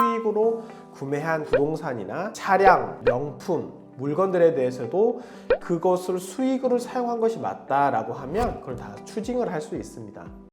수익으로 구매한 부동산이나 차량, 명품, 물건들에 대해서도 그것을 수익으로 사용한 것이 맞다라고 하면 그걸 다 추징을 할 수 있습니다.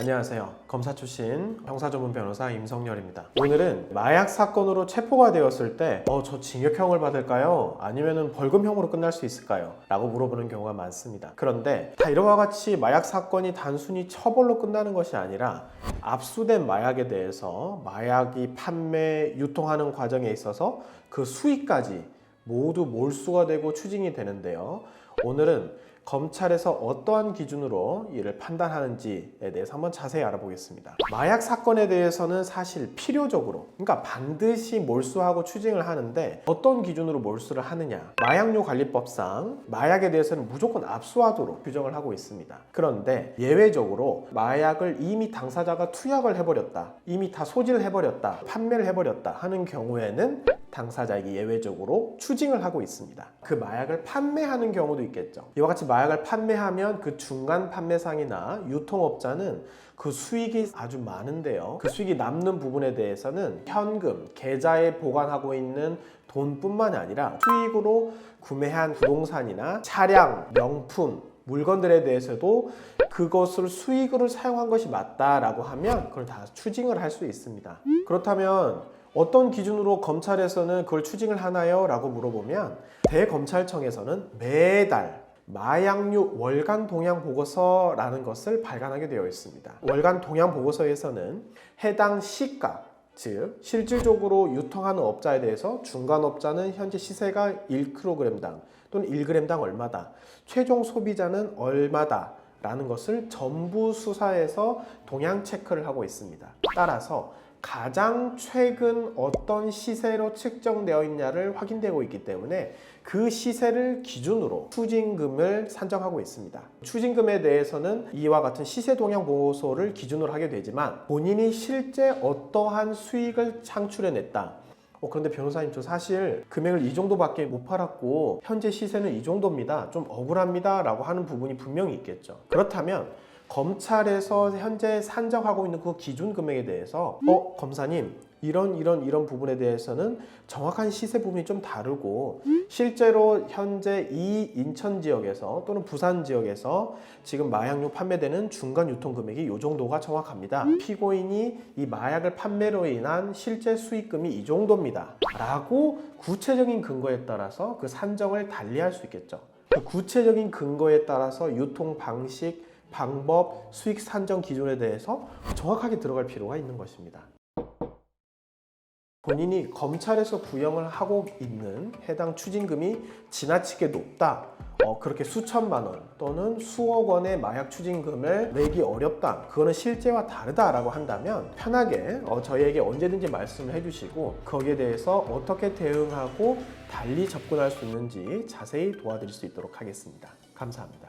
안녕하세요. 검사 출신 형사 전문 변호사 임성열입니다. 오늘은 마약 사건으로 체포가 되었을 때, 어, 저 징역형을 받을까요? 아니면은 벌금형으로 끝날 수 있을까요? 라고 물어보는 경우가 많습니다. 그런데 다 이와 같이 마약 사건이 단순히 처벌로 끝나는 것이 아니라 압수된 마약에 대해서 마약이 판매, 유통하는 과정에 있어서 그 수익까지 모두 몰수가 되고 추징이 되는데요. 오늘은 검찰에서 어떠한 기준으로 이를 판단하는지에 대해서 한번 자세히 알아보겠습니다. 마약 사건에 대해서는 사실 필요적으로, 그러니까 반드시 몰수하고 추징을 하는데 어떤 기준으로 몰수를 하느냐? 마약류 관리법상 마약에 대해서는 무조건 압수하도록 규정을 하고 있습니다. 그런데 예외적으로 마약을 이미 당사자가 투약을 해버렸다, 이미 다 소지를 해버렸다, 판매를 해버렸다 하는 경우에는 당사자에게 예외적으로 추징을 하고 있습니다. 그 마약을 판매하는 경우도 있겠죠. 이와 같이 마약을 판매하면 그 중간 판매상이나 유통업자는 그 수익이 아주 많은데요. 그 수익이 남는 부분에 대해서는 현금, 계좌에 보관하고 있는 돈뿐만 아니라 수익으로 구매한 부동산이나 차량, 명품, 물건들에 대해서도 그것을 수익으로 사용한 것이 맞다라고 하면 그걸 다 추징을 할 수 있습니다. 그렇다면 어떤 기준으로 검찰에서는 그걸 추징을 하나요? 라고 물어보면 대검찰청에서는 매달 마약류 월간 동향 보고서라는 것을 발간하게 되어 있습니다. 월간 동향 보고서에서는 해당 시가 즉 실질적으로 유통하는 업자에 대해서 중간 업자는 현재 시세가 1kg당 또는 1g당 얼마다 최종 소비자는 얼마다 라는 것을 전부 수사해서 동향 체크를 하고 있습니다. 따라서 가장 최근 어떤 시세로 측정되어 있냐를 확인되고 있기 때문에 그 시세를 기준으로 추징금을 산정하고 있습니다. 추징금에 대해서는 이와 같은 시세 동향 보고서를 기준으로 하게 되지만 본인이 실제 어떠한 수익을 창출해냈다. 어, 그런데 변호사님 저 사실 금액을 이 정도밖에 못 팔았고 현재 시세는 이 정도입니다. 좀 억울합니다. 라고 하는 부분이 분명히 있겠죠. 그렇다면 검찰에서 현재 산정하고 있는 그 기준 금액에 대해서 어 검사님 이런 이런 이런 부분에 대해서는 정확한 시세 부분이 좀 다르고 실제로 현재 이 인천 지역에서 또는 부산 지역에서 지금 마약류 판매되는 중간 유통 금액이 이 정도가 정확합니다. 피고인이 이 마약을 판매로 인한 실제 수익금이 이 정도입니다. 라고 구체적인 근거에 따라서 그 산정을 달리할 수 있겠죠. 그 구체적인 근거에 따라서 유통 방식 방법, 수익 산정 기준에 대해서 정확하게 들어갈 필요가 있는 것입니다. 본인이 검찰에서 구형을 하고 있는 해당 추징금이 지나치게 높다. 어, 그렇게 수천만 원 또는 수억 원의 마약 추징금을 내기 어렵다. 그거는 실제와 다르다라고 한다면 편하게 어, 저희에게 언제든지 말씀을 해주시고 거기에 대해서 어떻게 대응하고 달리 접근할 수 있는지 자세히 도와드릴 수 있도록 하겠습니다. 감사합니다.